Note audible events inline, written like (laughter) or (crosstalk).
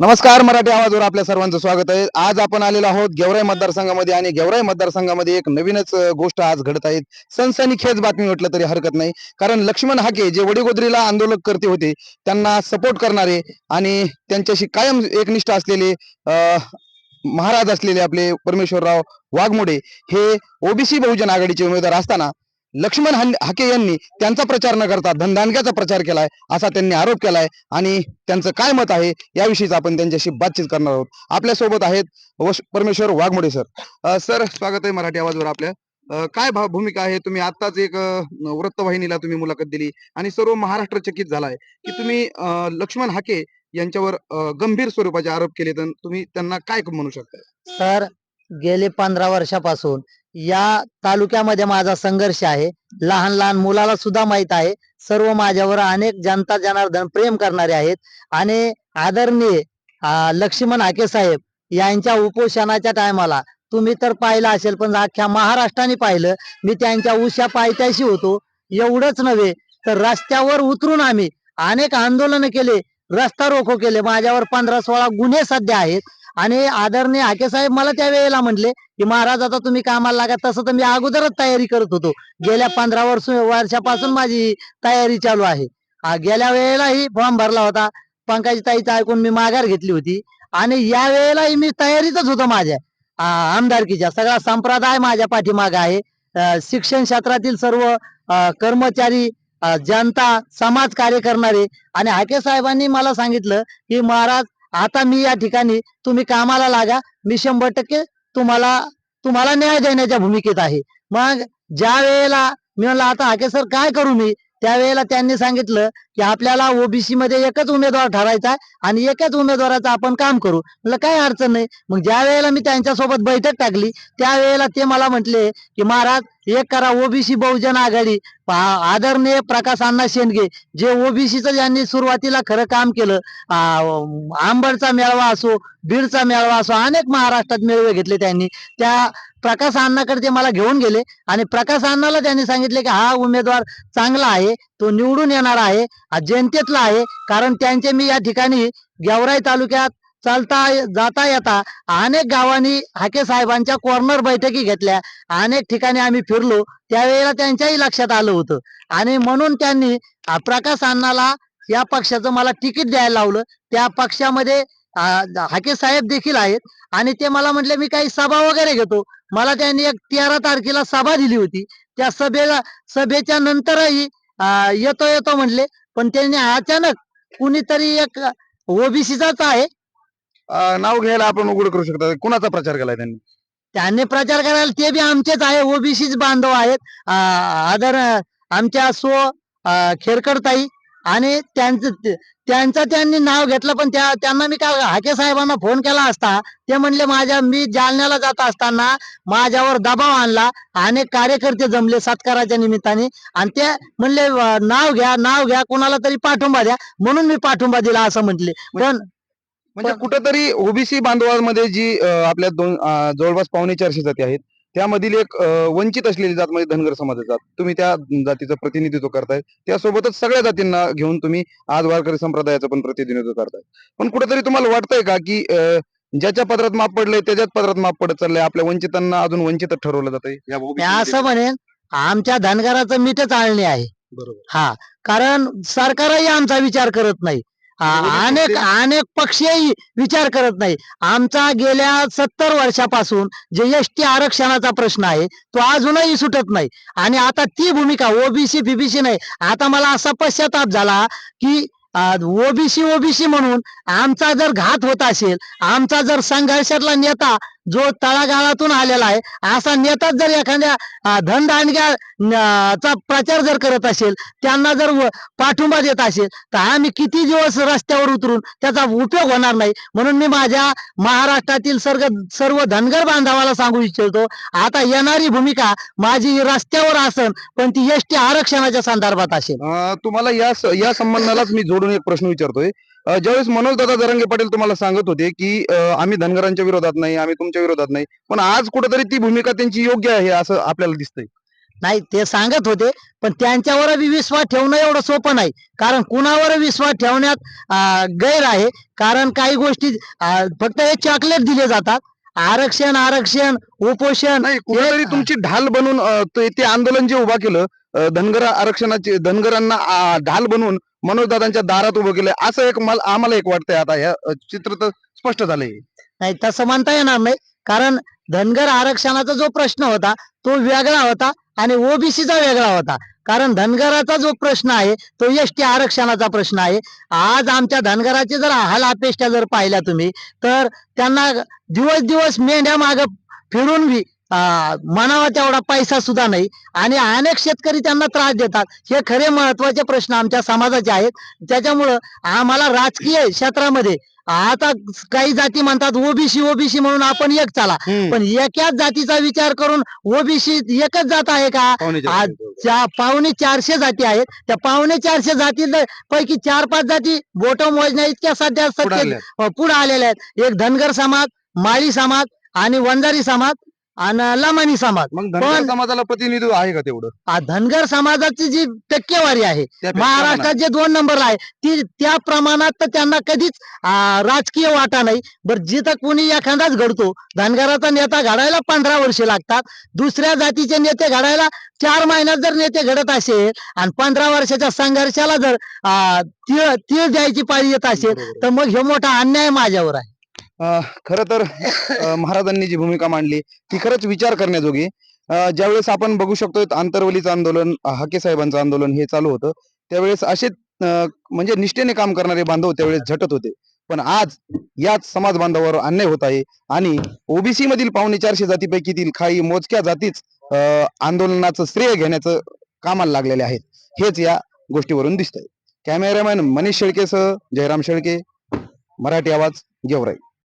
नमस्कार मराठी आवाजवर आपल्या सर्वांचं स्वागत आहे. आज आपण आलेलो आहोत गेवराई मतदारसंघामध्ये आणि गेवराई मतदारसंघामध्ये एक नवीनच गोष्ट आज घडत आहेत सनसनीखेच बातमी म्हटलं तरी हरकत नाही. कारण लक्ष्मण हाके जे वडीगोद्रीला आंदोलक करते होते त्यांना सपोर्ट करणारे आणि त्यांच्याशी कायम एकनिष्ठ असलेले महाराज असलेले आपले परमेश्वरराव वाघमोडे हे ओबीसी बहुजन आघाडीचे उमेदवार असताना लक्ष्मण हाके यांनी त्यांचा प्रचार न करता धनदानक्याचा प्रचार केलाय असा त्यांनी आरोप केलाय आणि त्यांचं काय मत आहे याविषयीच आपण त्यांच्याशी बातचीत करणार आहोत. आपल्यासोबत आहेत परमेश्वर वाघमोडे सर. सर स्वागत आहे मराठी आवाजवर आपल्या. काय भाव भूमिका आहे? तुम्ही आताच एक वृत्तवाहिनीला तुम्ही मुलाखत दिली आणि सर्व महाराष्ट्र चकित झालाय. की तुम्ही लक्ष्मण हाके यांच्यावर गंभीर स्वरूपाचे आरोप केले तर तुम्ही त्यांना काय म्हणू शकता? सर गेले पंधरा वर्षापासून या तालुक्यामध्ये माझा संघर्ष आहे. लहान लहान मुलाला सुद्धा माहीत आहे. सर्व माझ्यावर अनेक जनता जनार्दन प्रेम करणारे आहेत. आणि आदरणीय लक्ष्मण हाके साहेब यांच्या उपोषणाच्या टायमाला तुम्ही तर पाहिलं असेल पण अख्ख्या महाराष्ट्राने पाहिलं. मी त्यांच्या उशा पायथ्याशी होतो. एवढंच नव्हे तर रस्त्यावर उतरून आम्ही अनेक आंदोलन केले रस्ता रोखो केले. माझ्यावर पंधरा सोळा गुन्हे सध्या आहेत. आणि आदरणीय हाके साहेब मला त्या वेळेला म्हटले की महाराज आता तुम्ही कामाला लागा तसं तर मी अगोदरच तयारी करत होतो. गेल्या पंधरा वर्ष वर्षापासून माझी तयारी चालू आहे. आ, गेल्या वेळेलाही फॉर्म भरला होता. पंकज ताईचा ऐकून मी माघार घेतली होती. आणि या वेळेलाही मी तयारीतच होतो माझ्या. आमदारकीच्या सगळा संप्रदाय माझ्या पाठीमागे आहे. शिक्षण क्षेत्रातील सर्व कर्मचारी जनता समाज कार्य करणारे आणि हाके साहेबांनी मला सांगितलं की महाराज आता मी या ठिकाणी तुम्ही कामाला लागा. मी शंभर टक्के तुम्हाला तुम्हाला न्याय देण्याच्या भूमिकेत आहे. मग ज्या वेळेला मी म्हणलं आता हाके सर काय करू मी? त्यावेळेला त्यांनी सांगितलं की आपल्याला ओबीसी मध्ये एकच उमेदवार ठरायचा आहे आणि एकच उमेदवाराचं आपण काम करू. म्हटलं काय अडचण नाही. मग ज्या वेळेला मी त्यांच्यासोबत बैठक टाकली त्यावेळेला ते मला म्हटले की महाराज एक करा ओबीसी बहुजन आघाडी. आदरणीय प्रकाश अण्णा शेंडगे जे ओबीसीचं ज्यांनी सुरुवातीला खरं काम केलं आंबडचा मेळावा असो बीडचा मेळावा असो अनेक महाराष्ट्रात मेळावे घेतले त्यांनी. त्या प्रकाश अण्णाकडे ते मला घेऊन गेले आणि प्रकाश अण्णाला त्यांनी सांगितले की हा उमेदवार चांगला आहे तो निवडून येणार आहे हा जनतेतला आहे कारण त्यांचे मी या ठिकाणी गेवराई तालुक्यात चालता जाता येता अनेक गावांनी हाके साहेबांच्या कॉर्नर बैठकी घेतल्या. अनेक ठिकाणी आम्ही फिरलो. त्यावेळेला त्यांच्याही लक्षात आलं होतं. आणि म्हणून त्यांनी प्रकाश अण्णाला या पक्षाचं मला तिकीट द्यायला लावलं. त्या पक्षामध्ये हाके साहेब देखील आहेत. आणि ते मला म्हटले मी काही सभा वगैरे घेतो. मला त्यांनी एक तेरा तारखेला सभा दिली होती. त्या सभेला सभेच्या नंतरही येतो येतो म्हटले पण त्यांनी अचानक कुणीतरी एक ओबीसीचाच आहे. अ, नाव घ्यायला आपण उघड करू शकता. कुणाचा प्रचार केलाय त्यांनी? त्यांनी प्रचार करायला ते बी आमचेच आहे. ओबीसीच बांधव आहेत. आ, आदर आमच्या सो खेरकरताई आणि त्यांचं त्यांचं त्यांनी नाव घेतलं पण त्या त्यांना मी काय हाके साहेबांना फोन केला असता ते म्हणले माझ्या मी जालन्याला जात असताना माझ्यावर दबाव आणला अनेक कार्यकर्ते जमले सत्काराच्या निमित्ताने. आणि ते म्हणले "व- नाव घ्या नाव घ्या कोणाला तरी पाठिंबा द्या म्हणून मी पाठिंबा दिला असं म्हटले. पण म्हणजे पण- कुठेतरी ओबीसी बांधवांमध्ये जी आपल्या दोन जवळपास पावणे चारशे जाती आहेत त्यामधील एक वंचित असलेली जात म्हणजे धनगर समाजाची जात. तुम्ही त्या जातीचं प्रतिनिधित्व करताय. त्यासोबतच सगळ्या जातींना घेऊन तुम्ही आज वारकरी संप्रदायाचं पण प्रतिनिधित्व करताय. पण कुठेतरी तुम्हाला वाटतंय का की ज्याच्या पदरात माप पडलंय त्याच्याच पदरात माप पडत चाललंय. आपल्या वंचितांना अजून वंचित ठरवलं मध्ये? असं म्हणेन आमच्या धनगराचं मीठच आळणी आहे. बरोबर. हा कारण सरकारही आमचा विचार करत नाही. आ- विरोधी अनेक पक्ष- अनेक पक्षही विचार करत नाही. आमचा गेल्या सत्तर वर्षापासून जे एस टी आरक्षणाचा प्रश्न आहे तो अजूनही सुटत नाही. आणि आता ती भूमिका ओबीसी बीबीसी नाही. आता मला असा पश्चाताप झाला की ओबीसी ओबीसी म्हणून आमचा जर घात होत असेल आमचा जर संघर्षातला नेता जो तळागाळातून आलेला आहे असा नेताच जर एखाद्या धनदांडग्याचा चा प्रचार जर करत असेल त्यांना जर पाठिंबा देत असेल तर आम्ही किती दिवस रस्त्यावर उतरून त्याचा उपयोग होणार नाही. म्हणून मी माझ्या महाराष्ट्रातील सर्व सर्व धनगर बांधवाला सांगू इच्छितो आता येणारी भूमिका माझी रस्त्यावर असेल पण ती एस आरक्षणाच्या संदर्भात असेल. तुम्हाला या या संबंधालाच मी जोडून एक प्रश्न विचारतोय. ज्यावेळेस मनोज दादा जरंगे पाटील तुम्हाला सांगत होते की आम्ही धनगरांच्या विरोधात नाही आम्ही तुमच्या विरोधात नाही पण आज कुठेतरी ती भूमिका त्यांची योग्य आहे असं आपल्याला दिसतंय. नाही ते सांगत होते पण त्यांच्यावर विश्वास ठेवणं एवढं सोपं नाही. कारण कुणावर विश्वास ठेवण्यात गैर आहे. कारण काही गोष्टी फक्त हे चॉकलेट दिले जातात. आरक्षण आरक्षण उपोषण कुठेतरी तुमची ढाल बनून ते आंदोलन जे उभा केलं धनगर आरक्षणाची धनगरांना ढाल बनवून मनोजदादांच्या दारात उभं केलंय. असं एक मला आम्हाला एक वाटतंय आता ह्या चित्र तर स्पष्ट झालंय. नाही तसं म्हणता येणार नाही. कारण धनगर आरक्षणाचा जो प्रश्न होता तो वेगळा होता आणि ओबीसीचा वेगळा होता. कारण धनगराचा जो प्रश्न आहे तो एस टी आरक्षणाचा प्रश्न आहे. आज आमच्या धनगराचे जर हाल अपेक्षा जर पाहिल्या तुम्ही तर त्यांना दिवस दिवस मेंढ्या माग फिरून बी म्हणावा तेवढा पैसा सुद्धा नाही. आणि अनेक शेतकरी त्यांना त्रास देतात. हे खरे महत्त्वाचे प्रश्न आमच्या समाजाचे आहेत. त्याच्यामुळं आम्हाला राजकीय क्षेत्रामध्ये आता काही जाती म्हणतात ओबीसी ओबीसी म्हणून आपण एक चाला. पण एकाच जातीचा विचार करून ओबीसी एकच जात आहे का? चा पावणे चारशे जाती आहेत. त्या पावणे चारशे जाती पैकी चार पाच जाती बोट मोजण्या इतक्या सध्या. पुढे आलेल्या आहेत. एक धनगर समाज माळी समाज आणि वंजारी समाज आणि लमानी समाज. मग धनगर पण- समाजाला प्रतिनिधित्व आहे का तेवढं? आ, धनगर समाजाची जी टक्केवारी आहे त्यापेक्षा महाराष्ट्रात जे दोन नंबरला आहे ती त्या प्रमाणात तर त्यांना कधीच आ, राजकीय वाटा नाही. बर जिथं कुणी एखादाच घडतो धनगराचा नेता घडायला पंधरा वर्षे लागतात दुसऱ्या जातीचे नेते घडायला चार महिन्यात जर नेते घडत असेल आणि पंधरा वर्षाच्या संघर्षाला जर आ, तीळ तीळ द्यायची पाळी येत असेल बरोबर. तर मग हे मोठा अन्याय माझ्यावर आहे. खर तर (laughs) महाराजांनी जी भूमिका मांडली ती खरंच विचार करण्याजोगी. ज्यावेळेस आपण बघू शकतो आंतरवलीचं आंदोलन हाके साहेबांचं आंदोलन हे चालू होतं त्यावेळेस असे म्हणजे निष्ठेने काम करणारे बांधव त्यावेळेस झटत होते. पण आज याच समाज बांधवावर अन्याय होत आहे आणि ओबीसी मधील पावणे चारशे जातीपैकीतील काही मोजक्या जातीच आंदोलनाचं श्रेय घेण्याचं कामाला लागलेले आहेत. हेच या गोष्टीवरून दिसतंय. कॅमेरामॅन मनीष शेळकेसह जयराम शेळके मराठी आवाज गेवराई.